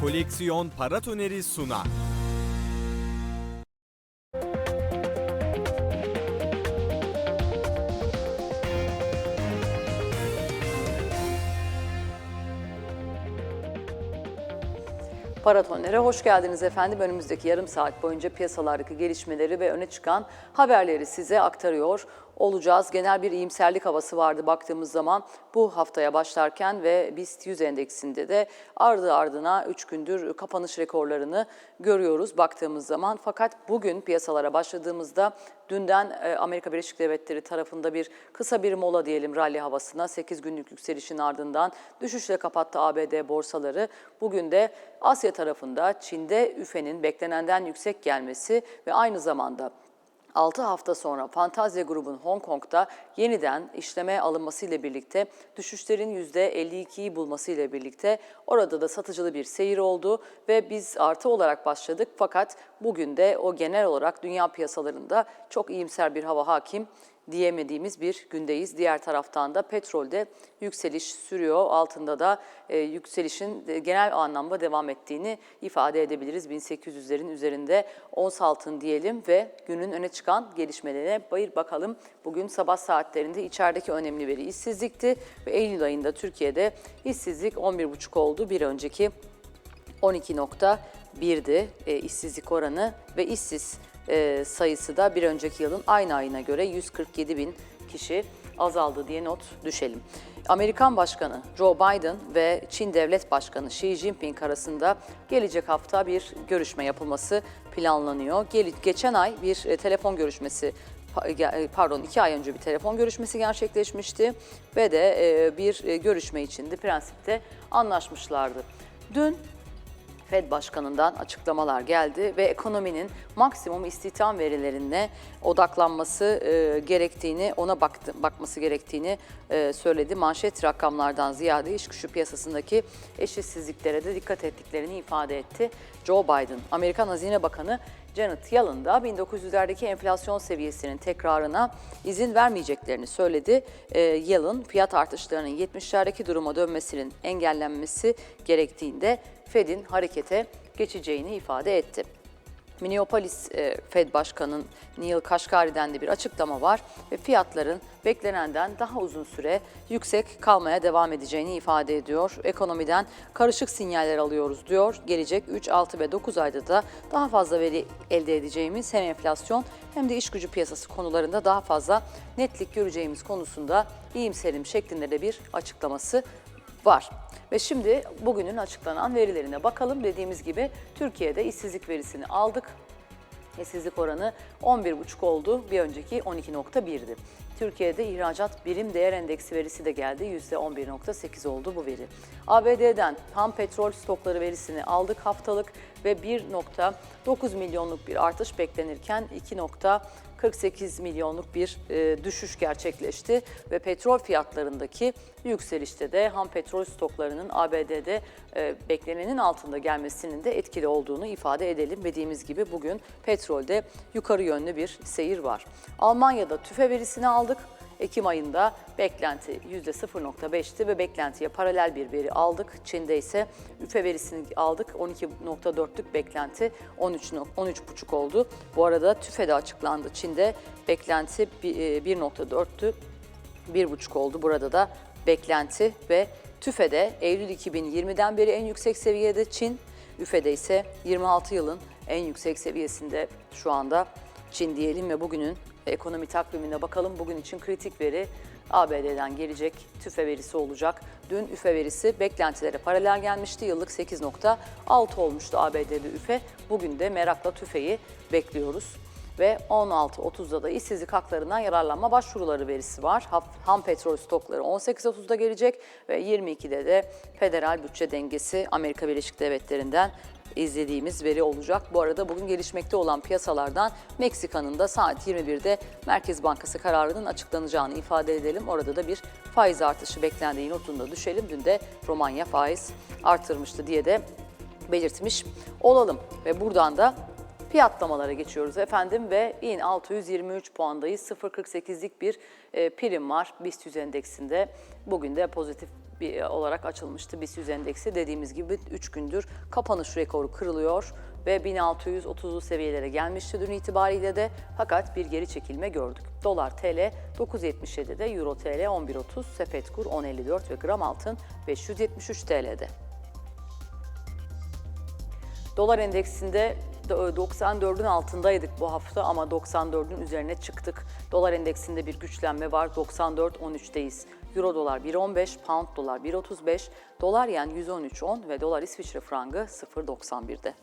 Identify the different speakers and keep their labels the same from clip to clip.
Speaker 1: Koleksiyon Paratoneri sunar.
Speaker 2: Paratonlara hoş geldiniz efendim. Önümüzdeki yarım saat boyunca piyasalardaki gelişmeleri ve öne çıkan haberleri size aktarıyor olacağız. Genel bir iyimserlik havası vardı baktığımız zaman bu haftaya başlarken ve BIST 100 endeksinde de ardı ardına 3 gündür kapanış rekorlarını görüyoruz baktığımız zaman. Fakat bugün piyasalara başladığımızda dünden e, Amerika Birleşik Devletleri tarafında bir kısa bir mola diyelim rally havasına 8 günlük yükselişin ardından düşüşle kapattı ABD borsaları. Bugün de Asya tarafında Çin'de üfenin beklenenden yüksek gelmesi ve aynı zamanda 6 hafta sonra Fantazya grubun Hong Kong'da yeniden işlemeye alınmasıyla birlikte düşüşlerin %52'yi bulmasıyla birlikte orada da satıcılı bir seyir oldu ve biz artı olarak başladık. Fakat bugün de o genel olarak dünya piyasalarında çok iyimser bir hava hakim diyemediğimiz bir gündeyiz. Diğer taraftan da petrolde yükseliş sürüyor. Altında da e, yükselişin e, genel anlamda devam ettiğini ifade edebiliriz. 1800'lerin üzerinde ons altın diyelim ve günün öne çıkan gelişmelerine bayır bakalım. Bugün sabah saatlerinde içerideki önemli veri işsizlikti ve Eylül ayında Türkiye'de işsizlik 11,5 oldu. Bir önceki 12.1'di e, işsizlik oranı ve işsiz e, sayısı da bir önceki yılın aynı ayına göre 147 bin kişi azaldı diye not düşelim. Amerikan Başkanı Joe Biden ve Çin Devlet Başkanı Xi Jinping arasında gelecek hafta bir görüşme yapılması planlanıyor. Geçen ay bir e, telefon görüşmesi e, pardon iki ay önce bir telefon görüşmesi gerçekleşmişti ve de bir görüşme içinde prensipte anlaşmışlardı. Dün Fed Başkanı'ndan açıklamalar geldi ve ekonominin maksimum istihdam verilerine odaklanması e, gerektiğini, ona baktı, bakması gerektiğini e, söyledi. Manşet rakamlardan ziyade iş gücü piyasasındaki eşitsizliklere de dikkat ettiklerini ifade etti. Joe Biden, Amerikan Hazine Bakanı Janet Yellen da 1900'lerdeki enflasyon seviyesinin tekrarına izin vermeyeceklerini söyledi. E, Yellen fiyat artışlarının 70'lerdeki duruma dönmesinin engellenmesi gerektiğinde Fed'in harekete geçeceğini ifade etti. Minneapolis e, Fed Başkanı Neil Kashkari'den de bir açıklama var ve fiyatların beklenenden daha uzun süre yüksek kalmaya devam edeceğini ifade ediyor. Ekonomiden karışık sinyaller alıyoruz diyor. Gelecek 3, 6 ve 9 ayda da daha fazla veri elde edeceğimiz hem enflasyon hem de iş gücü piyasası konularında daha fazla netlik göreceğimiz konusunda iyimserim şeklinde de bir açıklaması var. Ve şimdi bugünün açıklanan verilerine bakalım. Dediğimiz gibi Türkiye'de işsizlik verisini aldık. İşsizlik oranı 11,5 oldu. Bir önceki 12.1'di. Türkiye'de ihracat birim değer endeksi verisi de geldi. %11.8 oldu bu veri. ABD'den ham petrol stokları verisini aldık haftalık ve 1.9 milyonluk bir artış beklenirken 2.48 milyonluk bir e, düşüş gerçekleşti ve petrol fiyatlarındaki yükselişte de ham petrol stoklarının ABD'de e, beklenenin altında gelmesinin de etkili olduğunu ifade edelim. Dediğimiz gibi bugün petrolde yukarı yönlü bir seyir var. Almanya'da tüfe verisini aldık. Ekim ayında beklenti %0.5'ti ve beklentiye paralel bir veri aldık. Çin'de ise üfe verisini aldık. 12.4'lük beklenti 13 13.5 oldu. Bu arada tüfe de açıklandı. Çin'de beklenti bir- e, 1.4'tü. 1.5 oldu. Burada da beklenti ve TÜFE'de Eylül 2020'den beri en yüksek seviyede Çin, üfede ise 26 yılın en yüksek seviyesinde şu anda Çin diyelim ve bugünün ekonomi takvimine bakalım. Bugün için kritik veri ABD'den gelecek tüfe verisi olacak. Dün üfe verisi beklentilere paralel gelmişti. Yıllık 8.6 olmuştu ABD'de üfe. Bugün de merakla tüfeyi bekliyoruz ve 16.30'da da işsizlik haklarından yararlanma başvuruları verisi var. Ham petrol stokları 18.30'da gelecek ve 22'de de federal bütçe dengesi Amerika Birleşik Devletleri'nden izlediğimiz veri olacak. Bu arada bugün gelişmekte olan piyasalardan Meksika'nın da saat 21'de Merkez Bankası kararının açıklanacağını ifade edelim. Orada da bir faiz artışı beklendiği notunda düşelim. Dün de Romanya faiz artırmıştı diye de belirtmiş olalım. Ve buradan da Fiyatlamalara geçiyoruz efendim ve in 623 puandayız. 0.48'lik bir e, prim var BIST 100 endeksinde. Bugün de pozitif bir olarak açılmıştı BIST 100 endeksi. Dediğimiz gibi 3 gündür kapanış rekoru kırılıyor ve 1630'lu seviyelere gelmişti dün itibariyle de fakat bir geri çekilme gördük. Dolar TL 9.77'de, Euro TL 11.30, sepet kur 10.54 ve gram altın 573 TL'de. Dolar endeksinde de 94'ün altındaydık bu hafta ama 94'ün üzerine çıktık. Dolar endeksinde bir güçlenme var. 94.13'teyiz. Euro dolar 1.15, pound dolar 1.35, dolar yen 113.10 ve dolar İsviçre frangı 0.91'de.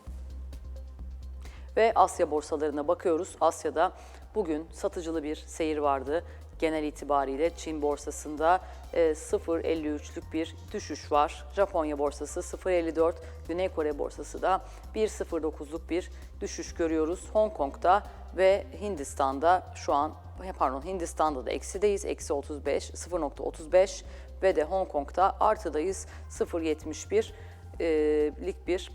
Speaker 2: Ve Asya borsalarına bakıyoruz. Asya'da bugün satıcılı bir seyir vardı. Genel itibariyle Çin borsasında e, 0.53'lük bir düşüş var. Japonya borsası 0.54, Güney Kore borsası da 1.09'luk bir düşüş görüyoruz. Hong Kong'da ve Hindistan'da şu an pardon Hindistan'da da eksideyiz. Eksi 35, 0.35 ve de Hong Kong'da artıdayız. 0.71 e, lik bir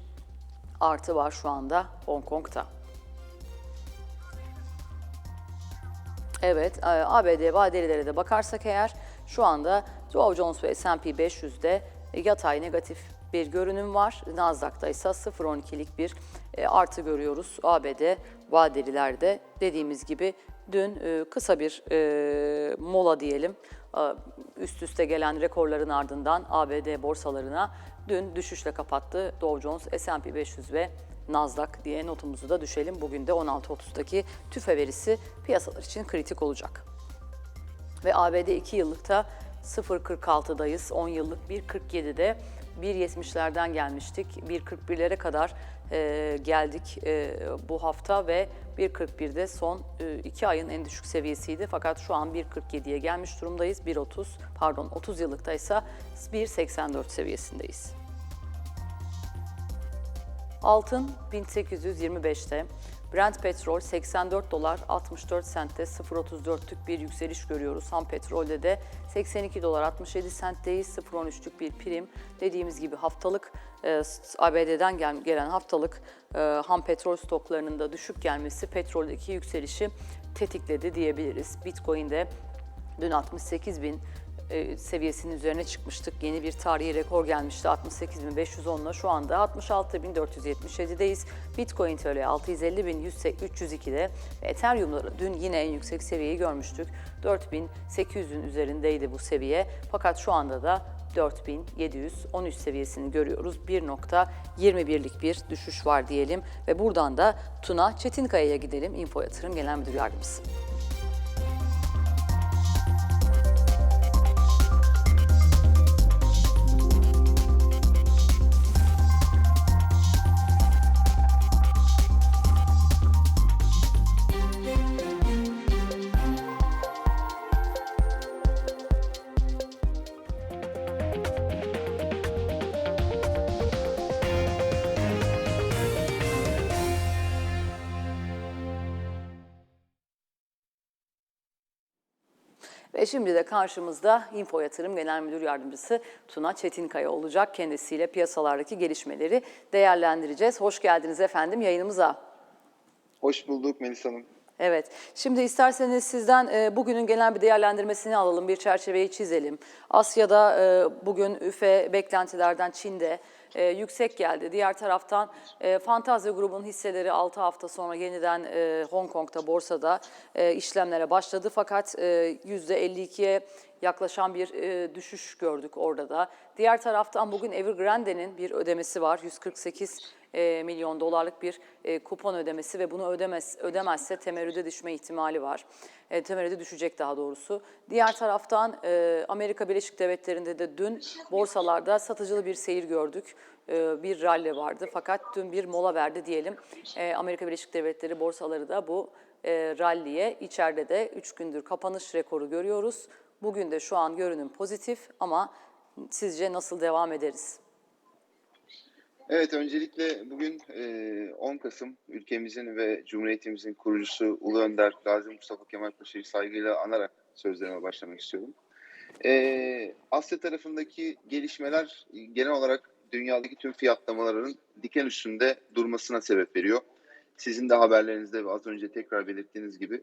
Speaker 2: artı var şu anda Hong Kong'da. Evet, e, ABD vadelilere de bakarsak eğer şu anda Dow Jones ve S&P 500'de yatay negatif bir görünüm var. Nasdaq'ta ise 0.12'lik bir e, artı görüyoruz. ABD vadelilerde dediğimiz gibi dün e, kısa bir e, mola diyelim. Üst üste gelen rekorların ardından ABD borsalarına dün düşüşle kapattı Dow Jones, S&P 500 ve Nasdaq diye notumuzu da düşelim. Bugün de 16.30'daki tüfe verisi piyasalar için kritik olacak. Ve ABD 2 yıllıkta 0.46'dayız. 10 yıllık 1.47'de 1.70'lerden gelmiştik. 1.41'lere kadar e, geldik e, bu hafta ve 1.41'de son 2 ayın en düşük seviyesiydi. Fakat şu an 1.47'ye gelmiş durumdayız. 1.30 pardon 30 yıllıkta ise 1.84 seviyesindeyiz. Altın 1825'te, Brent petrol 84 dolar 64 sentte 0.34'lük bir yükseliş görüyoruz. Ham petrolde de 82 dolar 67 sentteyiz 0.13'lük bir prim. Dediğimiz gibi haftalık e, ABD'den gel- gelen haftalık e, ham petrol stoklarının da düşük gelmesi petroldeki yükselişi tetikledi diyebiliriz. Bitcoin'de dün 68 bin e, seviyesinin üzerine çıkmıştık. Yeni bir tarihi rekor gelmişti 68.510 ile şu anda 66.477'deyiz. Bitcoin TL 650.302'de ve Ethereum'da dün yine en yüksek seviyeyi görmüştük. 4.800'ün üzerindeydi bu seviye fakat şu anda da 4713 seviyesini görüyoruz. 1.21'lik bir düşüş var diyelim ve buradan da Tuna Çetinkaya'ya gidelim. Info Yatırım Genel Müdür Yardımcısı. Ve şimdi de karşımızda Info Yatırım Genel Müdür Yardımcısı Tuna Çetinkaya olacak. Kendisiyle piyasalardaki gelişmeleri değerlendireceğiz. Hoş geldiniz efendim yayınımıza.
Speaker 3: Hoş bulduk Melis Hanım.
Speaker 2: Evet, şimdi isterseniz sizden e, bugünün genel bir değerlendirmesini alalım, bir çerçeveyi çizelim. Asya'da e, bugün üfe beklentilerden Çin'de e, yüksek geldi. Diğer taraftan e, Fantazya grubunun hisseleri 6 hafta sonra yeniden e, Hong Kong'da borsada e, işlemlere başladı. Fakat e, %52'ye yaklaşan bir e, düşüş gördük orada da. Diğer taraftan bugün Evergrande'nin bir ödemesi var. 148 e, milyon dolarlık bir e, kupon ödemesi ve bunu ödemez, ödemezse temerrüde düşme ihtimali var. E, temerrüde düşecek daha doğrusu. Diğer taraftan e, Amerika Birleşik Devletleri'nde de dün borsalarda satıcılı bir seyir gördük. Bir rally vardı fakat dün bir mola verdi diyelim. Amerika Birleşik Devletleri borsaları da bu ralliye içeride de 3 gündür kapanış rekoru görüyoruz. Bugün de şu an görünüm pozitif ama sizce nasıl devam ederiz?
Speaker 3: Evet öncelikle bugün e, 10 Kasım ülkemizin ve Cumhuriyetimizin kurucusu Ulu Önder Gazi Mustafa Kemal Paşa'yı saygıyla anarak sözlerime başlamak istiyorum. E, Asya tarafındaki gelişmeler genel olarak dünyadaki tüm fiyatlamaların diken üstünde durmasına sebep veriyor. Sizin de haberlerinizde ve az önce tekrar belirttiğiniz gibi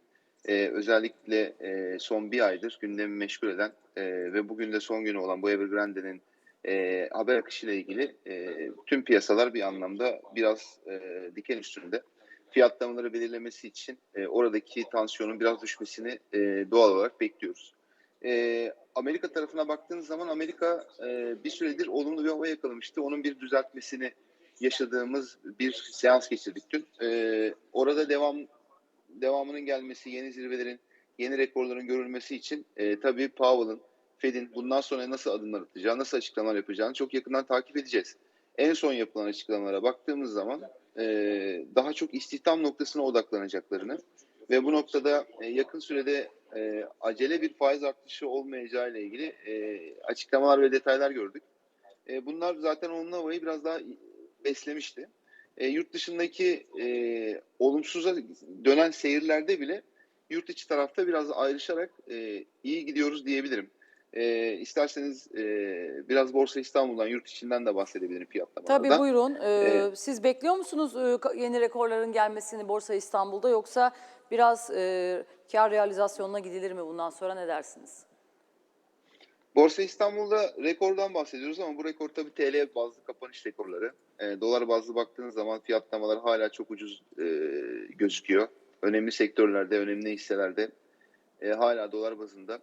Speaker 3: e, özellikle e, son bir aydır gündemi meşgul eden e, ve bugün de son günü olan bu Evergrande'nin e, haber akışıyla ilgili e, tüm piyasalar bir anlamda biraz e, diken üstünde. Fiyatlamaları belirlemesi için e, oradaki tansiyonun biraz düşmesini e, doğal olarak bekliyoruz. E, Amerika tarafına baktığınız zaman Amerika e, bir süredir olumlu bir hava yakalamıştı. Onun bir düzeltmesini yaşadığımız bir seans geçirdik dün. E, orada devam devamının gelmesi, yeni zirvelerin, yeni rekorların görülmesi için e, tabii Powell'ın, Fed'in bundan sonra nasıl adımlar atacağı, nasıl açıklamalar yapacağını çok yakından takip edeceğiz. En son yapılan açıklamalara baktığımız zaman e, daha çok istihdam noktasına odaklanacaklarını ve bu noktada e, yakın sürede e, acele bir faiz artışı olmayacağı ile ilgili e, açıklamalar ve detaylar gördük. E, bunlar zaten onun havayı biraz daha beslemişti. E, yurt dışındaki e, olumsuza dönen seyirlerde bile yurt içi tarafta biraz ayrışarak e, iyi gidiyoruz diyebilirim. E, isterseniz e, biraz Borsa İstanbul'dan, yurt içinden de bahsedebilirim fiyatlamalardan.
Speaker 2: Tabii buyurun. Ee,
Speaker 3: Ee,
Speaker 2: siz bekliyor musunuz e, yeni rekorların gelmesini Borsa İstanbul'da yoksa biraz e, kar realizasyonuna gidilir mi bundan sonra ne dersiniz?
Speaker 3: Borsa İstanbul'da rekordan bahsediyoruz ama bu rekor tabii TL bazlı kapanış rekorları. E, dolar bazlı baktığınız zaman fiyatlamalar hala çok ucuz e, gözüküyor. Önemli sektörlerde, önemli hisselerde e, hala dolar bazında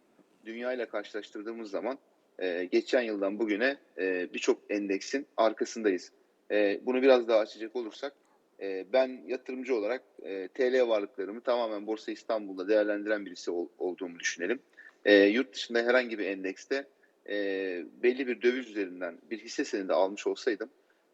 Speaker 3: dünya ile karşılaştırdığımız zaman e, geçen yıldan bugüne e, birçok endeksin arkasındayız. E, bunu biraz daha açacak olursak e, ben yatırımcı olarak e, TL varlıklarımı tamamen Borsa İstanbul'da değerlendiren birisi ol- olduğumu düşünelim. E, yurt dışında herhangi bir endekste e, belli bir döviz üzerinden bir hisse senedi almış olsaydım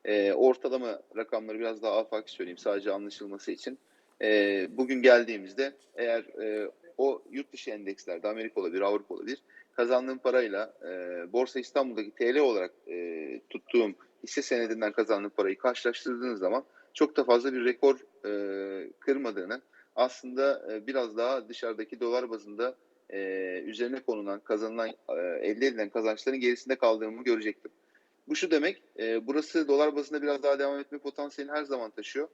Speaker 3: e, ortalama rakamları biraz daha afaki söyleyeyim sadece anlaşılması için. E, bugün geldiğimizde eğer e, o yurt dışı endekslerde Amerika olabilir, Avrupa olabilir kazandığım parayla e, Borsa İstanbul'daki TL olarak e, tuttuğum hisse senedinden kazandığım parayı karşılaştırdığınız zaman çok da fazla bir rekor e, kırmadığını aslında e, biraz daha dışarıdaki dolar bazında e, üzerine konulan, kazanılan, e, elde edilen kazançların gerisinde kaldığımı görecektim. Bu şu demek, e, burası dolar bazında biraz daha devam etme potansiyelini her zaman taşıyor.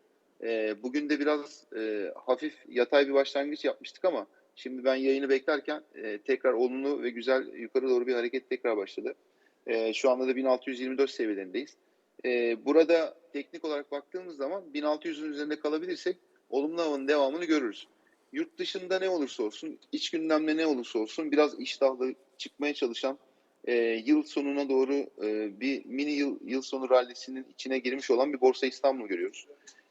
Speaker 3: E, bugün de biraz e, hafif yatay bir başlangıç yapmıştık ama şimdi ben yayını beklerken e, tekrar olumlu ve güzel yukarı doğru bir hareket tekrar başladı. E, şu anda da 1624 seviyelerindeyiz. E, burada teknik olarak baktığımız zaman 1600'ün üzerinde kalabilirsek olumlu havanın devamını görürüz. Yurt dışında ne olursa olsun, iç gündemde ne olursa olsun biraz iştahlı çıkmaya çalışan e, yıl sonuna doğru e, bir mini yıl, yıl sonu rallisinin içine girmiş olan bir Borsa İstanbul görüyoruz.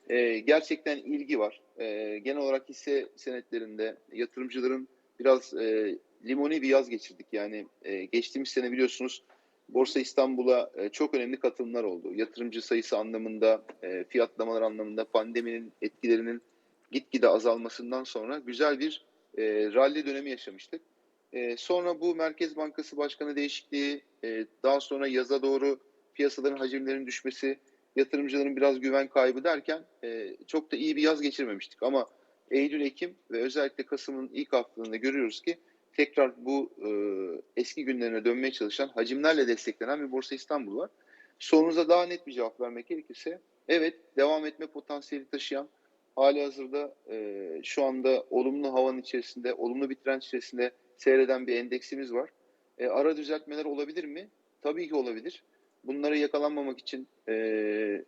Speaker 3: E, gerçekten ilgi var. E, genel olarak hisse senetlerinde yatırımcıların biraz e, limoni bir yaz geçirdik. Yani e, geçtiğimiz sene biliyorsunuz Borsa İstanbul'a e, çok önemli katılımlar oldu. Yatırımcı sayısı anlamında, e, fiyatlamalar anlamında pandeminin etkilerinin gitgide azalmasından sonra güzel bir e, rally dönemi yaşamıştık. E, sonra bu Merkez Bankası Başkanı değişikliği, e, daha sonra yaza doğru piyasaların hacimlerinin düşmesi, yatırımcıların biraz güven kaybı derken e, çok da iyi bir yaz geçirmemiştik. Ama Eylül, Ekim ve özellikle Kasım'ın ilk haftalarında görüyoruz ki tekrar bu e, eski günlerine dönmeye çalışan hacimlerle desteklenen bir Borsa İstanbul var. Sorunuza daha net bir cevap vermek gerekirse evet devam etme potansiyeli taşıyan hali hazırda e, şu anda olumlu havanın içerisinde, olumlu bir trend içerisinde seyreden bir endeksimiz var. E, ara düzeltmeler olabilir mi? Tabii ki olabilir. Bunları yakalanmamak için e,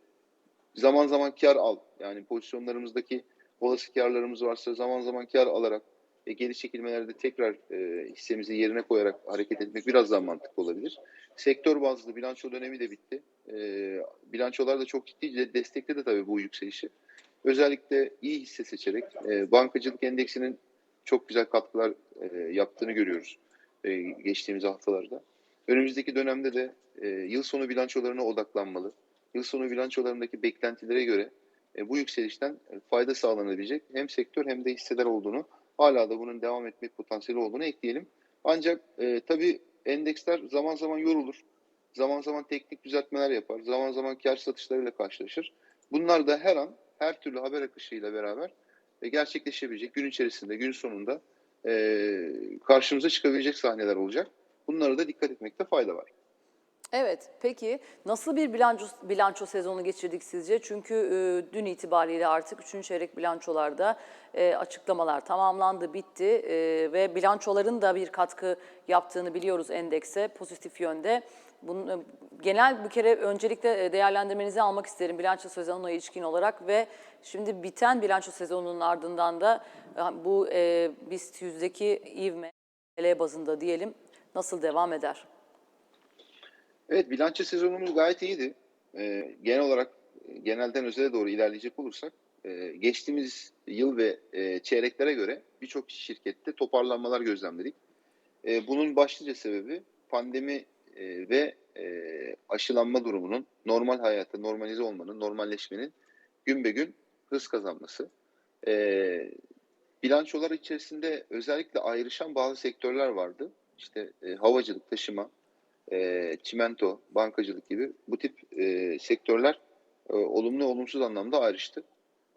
Speaker 3: zaman zaman kar al. Yani pozisyonlarımızdaki olası karlarımız varsa zaman zaman kar alarak e, geri çekilmelerde tekrar e, hissemizi yerine koyarak hareket etmek biraz daha mantıklı olabilir. Sektör bazlı bilanço dönemi de bitti. E, bilançolar da çok ciddi destekledi tabii bu yükselişi. Özellikle iyi hisse seçerek e, bankacılık endeksinin çok güzel katkılar e, yaptığını görüyoruz e, geçtiğimiz haftalarda. Önümüzdeki dönemde de e, yıl sonu bilançolarına odaklanmalı. Yıl sonu bilançolarındaki beklentilere göre e, bu yükselişten e, fayda sağlanabilecek hem sektör hem de hisseler olduğunu hala da bunun devam etme potansiyeli olduğunu ekleyelim. Ancak e, tabii endeksler zaman zaman yorulur. Zaman zaman teknik düzeltmeler yapar. Zaman zaman kar satışlarıyla karşılaşır. Bunlar da her an her türlü haber akışıyla beraber e, gerçekleşebilecek gün içerisinde, gün sonunda e, karşımıza çıkabilecek sahneler olacak. Bunlara da dikkat etmekte fayda var.
Speaker 2: Evet, peki nasıl bir bilanço, bilanço sezonu geçirdik sizce? Çünkü e, dün itibariyle artık 3. çeyrek bilançolarda e, açıklamalar tamamlandı, bitti e, ve bilançoların da bir katkı yaptığını biliyoruz endekse pozitif yönde. Bunun, e, genel bir kere öncelikle e, değerlendirmenizi almak isterim bilanço sezonuna ilişkin olarak ve şimdi biten bilanço sezonunun ardından da e, bu e, BIST yüzdeki ivme TL bazında diyelim nasıl devam eder?
Speaker 3: Evet bilanço sezonumuz gayet iyiydi. Ee, genel olarak e, genelden özele doğru ilerleyecek olursak e, geçtiğimiz yıl ve e, çeyreklere göre birçok şirkette toparlanmalar gözlemledik. E, bunun başlıca sebebi pandemi e, ve e, aşılanma durumunun normal hayata normalize olmanın, normalleşmenin gün be gün hız kazanması. E, bilançolar içerisinde özellikle ayrışan bazı sektörler vardı. İşte e, havacılık, taşıma, e, çimento, bankacılık gibi bu tip e, sektörler e, olumlu olumsuz anlamda ayrıştı.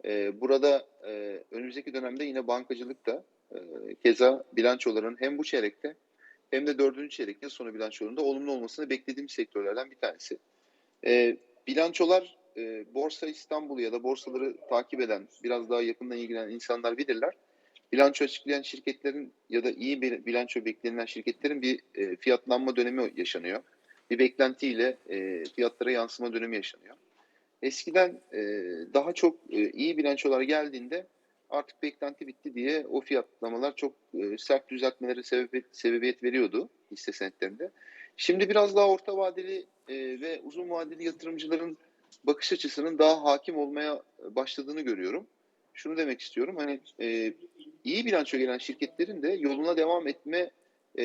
Speaker 3: E, burada e, önümüzdeki dönemde yine bankacılık da e, keza bilançoların hem bu çeyrekte hem de dördüncü çeyrek yıl sonu bilançolarında olumlu olmasını beklediğim sektörlerden bir tanesi. E, bilançolar e, Borsa İstanbul ya da borsaları takip eden, biraz daha yakından ilgilenen insanlar bilirler. Bilanço açıklayan şirketlerin ya da iyi bir bilanço beklenilen şirketlerin bir e, fiyatlanma dönemi yaşanıyor. Bir beklentiyle e, fiyatlara yansıma dönemi yaşanıyor. Eskiden e, daha çok e, iyi bilançolar geldiğinde artık beklenti bitti diye o fiyatlamalar çok e, sert düzeltmelere sebebiyet, sebebiyet veriyordu hisse senetlerinde. Şimdi biraz daha orta vadeli e, ve uzun vadeli yatırımcıların bakış açısının daha hakim olmaya başladığını görüyorum. Şunu demek istiyorum hani e, iyi bilanço gelen şirketlerin de yoluna devam etme e,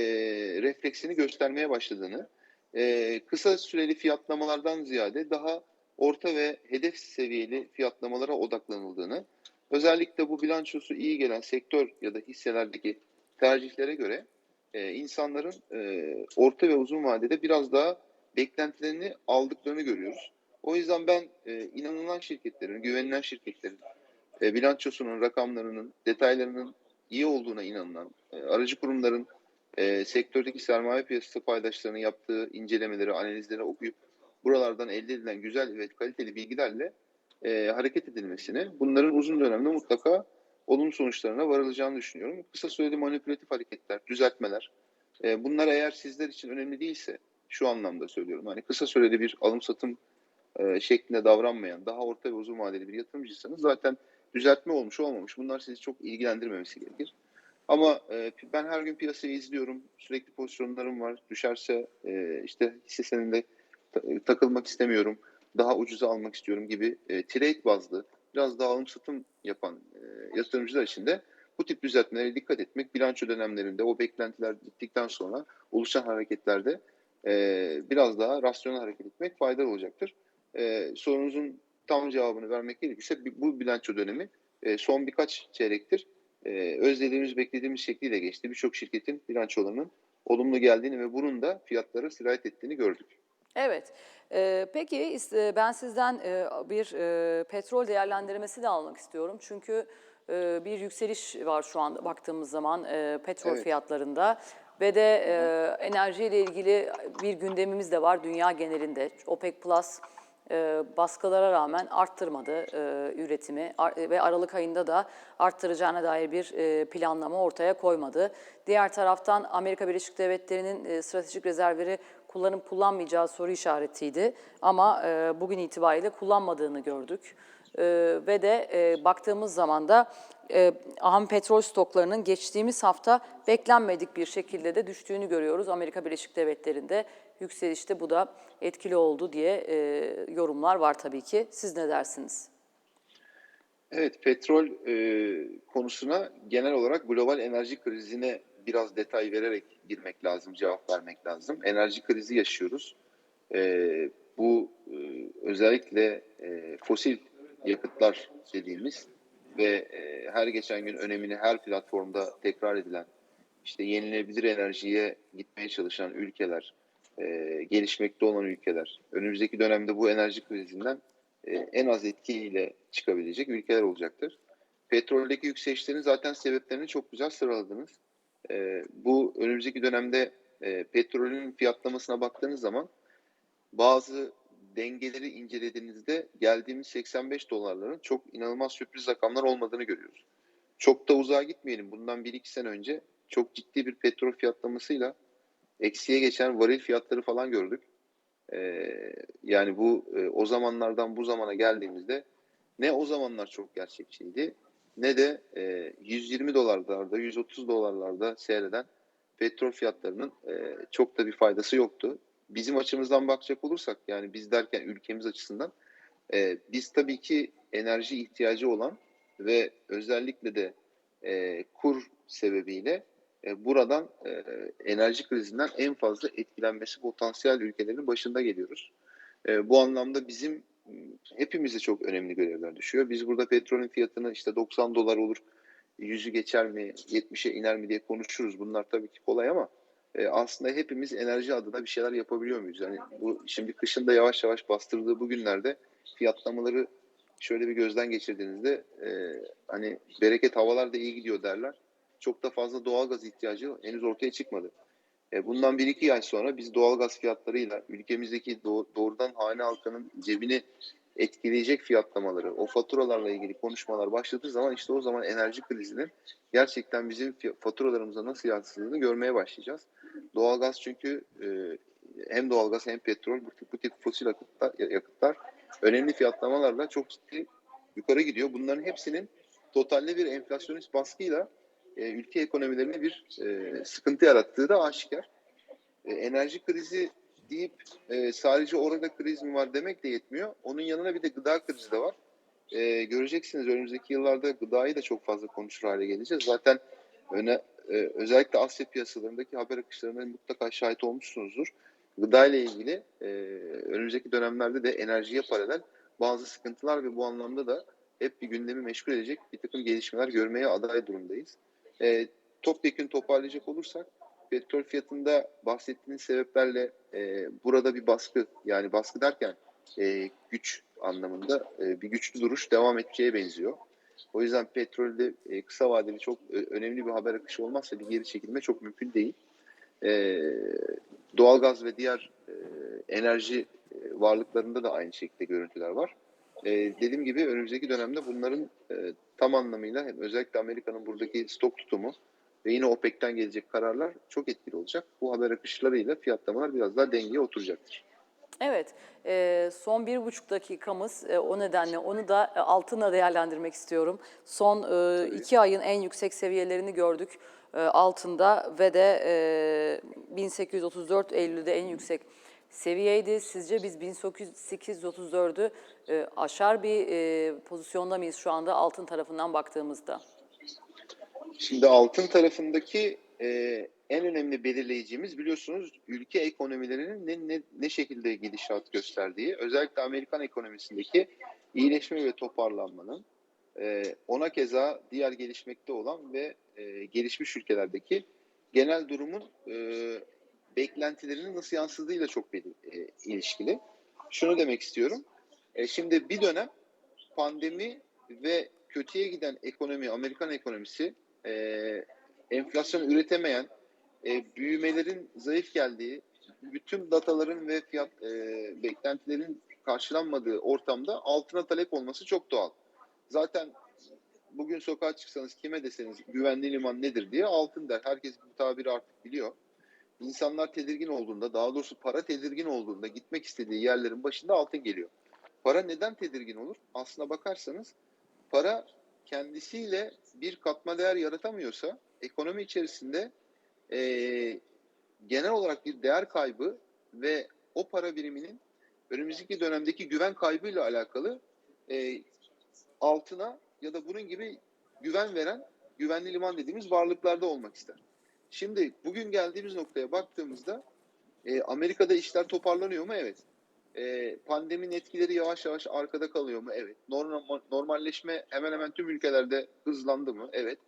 Speaker 3: refleksini göstermeye başladığını, e, kısa süreli fiyatlamalardan ziyade daha orta ve hedef seviyeli fiyatlamalara odaklanıldığını, özellikle bu bilançosu iyi gelen sektör ya da hisselerdeki tercihlere göre e, insanların e, orta ve uzun vadede biraz daha beklentilerini aldıklarını görüyoruz. O yüzden ben e, inanılan şirketlerin, güvenilen şirketlerin e, bilançosunun, rakamlarının, detaylarının iyi olduğuna inanılan e, aracı kurumların e, sektördeki sermaye piyasası paydaşlarının yaptığı incelemeleri, analizleri okuyup buralardan elde edilen güzel ve kaliteli bilgilerle e, hareket edilmesini, bunların uzun dönemde mutlaka olumlu sonuçlarına varılacağını düşünüyorum. Kısa süreli manipülatif hareketler, düzeltmeler, e, bunlar eğer sizler için önemli değilse, şu anlamda söylüyorum, hani kısa süreli bir alım satım e, şeklinde davranmayan, daha orta ve uzun vadeli bir yatırımcıysanız zaten düzeltme olmuş olmamış bunlar sizi çok ilgilendirmemesi gerekir. Ama e, ben her gün piyasayı izliyorum. Sürekli pozisyonlarım var. Düşerse e, işte hisse senedinde ta- takılmak istemiyorum. Daha ucuza almak istiyorum gibi e, trade bazlı biraz daha alım satım yapan e, yatırımcılar için de bu tip düzeltmelere dikkat etmek bilanço dönemlerinde o beklentiler bittikten sonra oluşan hareketlerde e, biraz daha rasyonel hareket etmek faydalı olacaktır. E, sorunuzun tam cevabını vermek gerekirse bu bilanço dönemi e, son birkaç çeyrektir e, özlediğimiz, beklediğimiz şekliyle geçti. Birçok şirketin bilançolarının olumlu geldiğini ve bunun da fiyatlara sirayet ettiğini gördük.
Speaker 2: Evet. Ee, peki e, ben sizden e, bir e, petrol değerlendirmesi de almak istiyorum. Çünkü e, bir yükseliş var şu an baktığımız zaman e, petrol
Speaker 3: Evet.
Speaker 2: fiyatlarında. Ve de e, enerjiyle ilgili bir gündemimiz de var dünya genelinde. OPEC Plus e, baskılara rağmen arttırmadı e, üretimi ve Aralık ayında da arttıracağına dair bir e, planlama ortaya koymadı. Diğer taraftan Amerika Birleşik Devletleri'nin e, stratejik rezervleri kullanıp kullanmayacağı soru işaretiydi. Ama bugün itibariyle kullanmadığını gördük. Ve de baktığımız zaman da e, ham petrol stoklarının geçtiğimiz hafta beklenmedik bir şekilde de düştüğünü görüyoruz. Amerika Birleşik Devletleri'nde yükselişte bu da etkili oldu diye e, yorumlar var tabii ki. Siz ne dersiniz?
Speaker 3: Evet, petrol e, konusuna genel olarak global enerji krizine biraz detay vererek girmek lazım, cevap vermek lazım. Enerji krizi yaşıyoruz. E, bu e, özellikle e, fosil yakıtlar dediğimiz ve e, her geçen gün önemini her platformda tekrar edilen, işte yenilenebilir enerjiye gitmeye çalışan ülkeler, e, gelişmekte olan ülkeler, önümüzdeki dönemde bu enerji krizinden e, en az etkiyle çıkabilecek ülkeler olacaktır. Petroldeki yükselişlerin zaten sebeplerini çok güzel sıraladınız. E, bu önümüzdeki dönemde e, petrolün fiyatlamasına baktığınız zaman bazı dengeleri incelediğinizde geldiğimiz 85 dolarların çok inanılmaz sürpriz rakamlar olmadığını görüyoruz. Çok da uzağa gitmeyelim. Bundan 1-2 sene önce çok ciddi bir petrol fiyatlamasıyla eksiye geçen varil fiyatları falan gördük. E, yani bu e, o zamanlardan bu zamana geldiğimizde ne o zamanlar çok gerçekçiydi ne de e, 120 dolarlarda, 130 dolarlarda seyreden petrol fiyatlarının e, çok da bir faydası yoktu. Bizim açımızdan bakacak olursak yani biz derken ülkemiz açısından e, biz tabii ki enerji ihtiyacı olan ve özellikle de e, kur sebebiyle e, buradan e, enerji krizinden en fazla etkilenmesi potansiyel ülkelerin başında geliyoruz. E, bu anlamda bizim m, hepimize çok önemli görevler düşüyor. Biz burada petrolün fiyatını işte 90 dolar olur, yüzü geçer mi, 70'e iner mi diye konuşuruz. Bunlar tabii ki kolay ama e, aslında hepimiz enerji adına bir şeyler yapabiliyor muyuz? Yani bu şimdi kışın da yavaş yavaş bastırdığı bu günlerde fiyatlamaları şöyle bir gözden geçirdiğinizde e, hani bereket havalar da iyi gidiyor derler. Çok da fazla doğalgaz ihtiyacı henüz ortaya çıkmadı. E, bundan bir iki ay sonra biz doğalgaz fiyatlarıyla ülkemizdeki doğ- doğrudan hane halkının cebini etkileyecek fiyatlamaları, o faturalarla ilgili konuşmalar başladığı zaman işte o zaman enerji krizinin gerçekten bizim faturalarımıza nasıl yansıdığını görmeye başlayacağız. Doğalgaz çünkü e, hem doğalgaz hem petrol bu tip, bu tip fosil yakıtlar, yakıtlar önemli fiyatlamalarla çok ciddi yukarı gidiyor. Bunların hepsinin totalde bir enflasyonist baskıyla e, ülke ekonomilerine bir e, sıkıntı yarattığı da aşikar. E, enerji krizi deyip e, sadece orada kriz mi var demek de yetmiyor. Onun yanına bir de gıda krizi de var. E, göreceksiniz önümüzdeki yıllarda gıdayı da çok fazla konuşur hale geleceğiz. Zaten öne, e, özellikle Asya piyasalarındaki haber akışlarına mutlaka şahit olmuşsunuzdur. Gıda ile ilgili e, önümüzdeki dönemlerde de enerjiye paralel bazı sıkıntılar ve bu anlamda da hep bir gündemi meşgul edecek bir takım gelişmeler görmeye aday durumdayız. E, topyekun toparlayacak olursak petrol fiyatında bahsettiğiniz sebeplerle e, burada bir baskı yani baskı derken e, güç anlamında e, bir güçlü duruş devam edeceğe benziyor. O yüzden petrolde e, kısa vadeli çok e, önemli bir haber akışı olmazsa bir geri çekilme çok mümkün değil. E, doğalgaz ve diğer e, enerji e, varlıklarında da aynı şekilde görüntüler var. E, dediğim gibi önümüzdeki dönemde bunların e, tam anlamıyla hem özellikle Amerika'nın buradaki stok tutumu ve yine OPEC'ten gelecek kararlar çok etkili olacak. Bu haber akışlarıyla fiyatlamalar biraz daha dengeye oturacaktır.
Speaker 2: Evet, e, son bir buçuk dakikamız e, o nedenle onu da e, altına değerlendirmek istiyorum. Son e, iki ayın en yüksek seviyelerini gördük e, altında ve de e, 1834 Eylül'de en yüksek seviyeydi. Sizce biz 1834'ü e, aşar bir e, pozisyonda mıyız şu anda altın tarafından baktığımızda?
Speaker 3: Şimdi altın tarafındaki e, en önemli belirleyicimiz biliyorsunuz ülke ekonomilerinin ne, ne, ne şekilde gidişat gösterdiği. Özellikle Amerikan ekonomisindeki iyileşme ve toparlanmanın e, ona keza diğer gelişmekte olan ve gelişmiş ülkelerdeki genel durumun beklentilerinin nasıl yansıdığıyla çok belir, e, ilişkili. Şunu demek istiyorum. E, şimdi bir dönem pandemi ve kötüye giden ekonomi, Amerikan ekonomisi e, enflasyon üretemeyen, e, büyümelerin zayıf geldiği, bütün dataların ve fiyat e, beklentilerin karşılanmadığı ortamda altına talep olması çok doğal. Zaten bugün sokağa çıksanız kime deseniz güvenli liman nedir diye altın der. Herkes bu tabiri artık biliyor. İnsanlar tedirgin olduğunda, daha doğrusu para tedirgin olduğunda gitmek istediği yerlerin başında altın geliyor. Para neden tedirgin olur? Aslına bakarsanız para kendisiyle bir katma değer yaratamıyorsa ekonomi içerisinde e, genel olarak bir değer kaybı ve o para biriminin önümüzdeki dönemdeki güven kaybıyla alakalı e, altına ya da bunun gibi güven veren güvenli liman dediğimiz varlıklarda olmak ister. Şimdi bugün geldiğimiz noktaya baktığımızda e, Amerika'da işler toparlanıyor mu? Evet. E, pandeminin etkileri yavaş yavaş arkada kalıyor mu? Evet. Normal, normalleşme hemen hemen tüm ülkelerde hızlandı mı? Evet.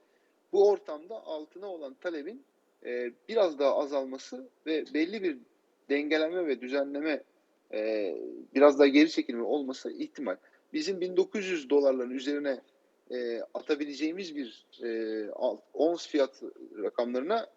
Speaker 3: Bu ortamda altına olan talebin e, biraz daha azalması ve belli bir dengelenme ve düzenleme e, biraz daha geri çekilme olması ihtimal. Bizim 1900 dolarların üzerine e, atabileceğimiz bir e, ons fiyat rakamlarına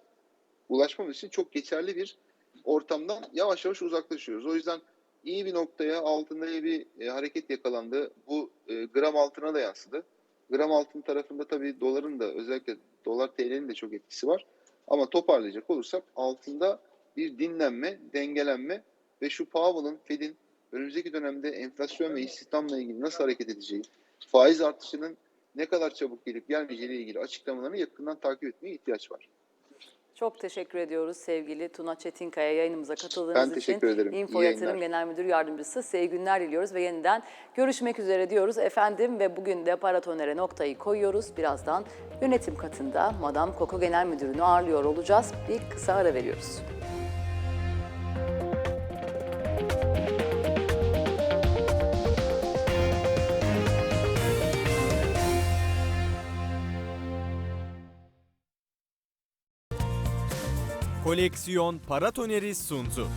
Speaker 3: ulaşmamız için çok geçerli bir ortamdan yavaş yavaş uzaklaşıyoruz. O yüzden iyi bir noktaya altında iyi bir e, hareket yakalandı. Bu e, gram altına da yansıdı. Gram altın tarafında tabii doların da özellikle dolar TL'nin de çok etkisi var. Ama toparlayacak olursak altında bir dinlenme, dengelenme ve şu Powell'ın, Fed'in önümüzdeki dönemde enflasyon ve istihdamla ilgili nasıl hareket edeceği, faiz artışının ne kadar çabuk gelip gelmeyeceği ile ilgili açıklamalarını yakından takip etmeye ihtiyaç var.
Speaker 2: Çok teşekkür ediyoruz sevgili Tuna Çetinkaya yayınımıza katıldığınız
Speaker 3: Ben
Speaker 2: için.
Speaker 3: teşekkür ederim.
Speaker 2: Info
Speaker 3: İyi
Speaker 2: Yatırım
Speaker 3: yayınlar.
Speaker 2: Genel Müdür Yardımcısı iyi günler diliyoruz ve yeniden görüşmek üzere diyoruz efendim ve bugün de Paratoner'e noktayı koyuyoruz. Birazdan yönetim katında Madame Coco Genel Müdürünü ağırlıyor olacağız. Bir kısa ara veriyoruz.
Speaker 1: Koleksiyon Paratoneri sundu.